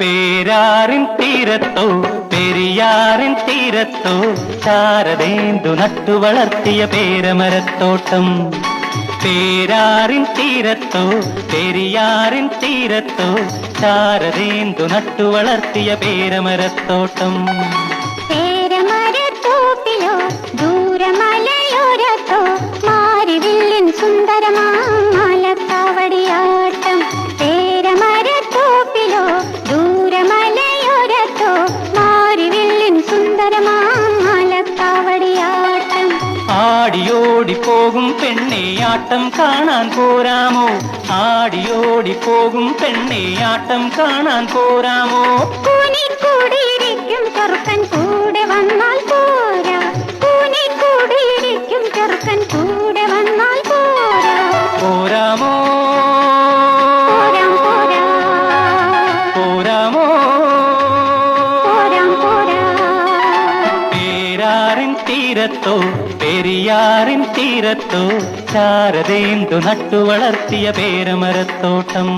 പേരാറിൻ തീരത്തോ പെരിയാറിൻ തീരത്തോ ശാരദേന്ദു നട്ടു വളർത്തിയ പേരമരത്തോട്ടം. പേരാറിൻ തീരത്തോ പെരിയാറിൻ തീരത്തോ ശാരദേന്ദു നട്ടു വളർത്തിയ പേരമരത്തോട്ടം. പേരമരത്തോട്ടിലോ ദൂരമലയോരത്തോ സുന്ദരമാലക്കാവടിയാട്ടം ആടിയോടി പോകും പെണ്ണെ ആട്ടം കാണാൻ പോരാമോ? ആടിയോടി പോകും പെണ്ണെ ആട്ടം കാണാൻ പോരാമോ? തീരത്തോ പെരിയാറിൻ തീരത്തോ ചാരതേന്തു നട്ടു വളർത്തിയ പേരമരത്തോട്ടം.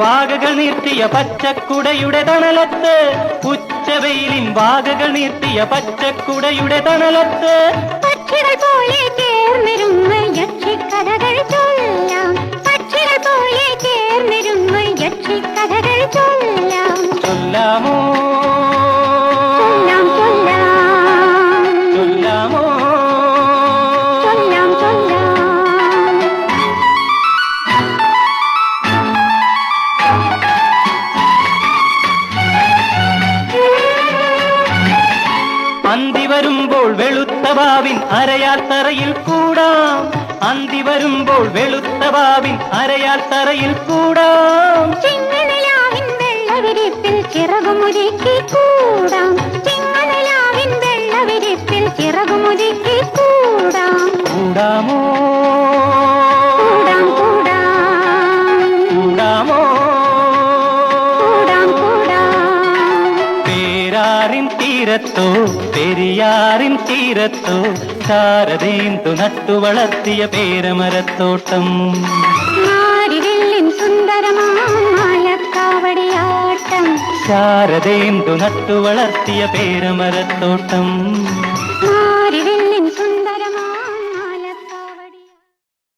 ഉച്ചവെയിലിൻ വാകകൾ നീർത്തിയ പച്ചക്കുടയുടെ തണലത്ത് ഉച്ചവെയിലിൻ വാകകൾ നീർത്തിയ പച്ചക്കുടയുടെ തണലത്ത് പക്ഷികൾ പോലെ ചേർന്നിരുന്ന് അന്തി വരുമ്പോൾ വെളുത്ത വാവിൻ അരയാൽ തറയിൽ കൂടാം. അന്തി വരുമ്പോൾ വെളുത്ത വാവിൻ അരയാൽ തറയിൽ കൂടാം. ചിങ്ങനിലാവിൻ വെള്ളവിരിപ്പിൽ ചിറകുമുരുക്കി കൂടാം. ചിങ്ങനിലാവിൻ വെള്ളവിരിപ്പിൽ ചിറകുമുരുക്കി കൂടാം. കൂടാമോ? പേരാറിൻ തീരത്തോ പെരിയാറിൻ തീരത്തോ ശാരദേന്ദു നട്ടു വളർത്തിയ പേരമരത്തോട്ടം. ശാരദേന്ദു നട്ടു വളർത്തിയ പേരമരത്തോട്ടം.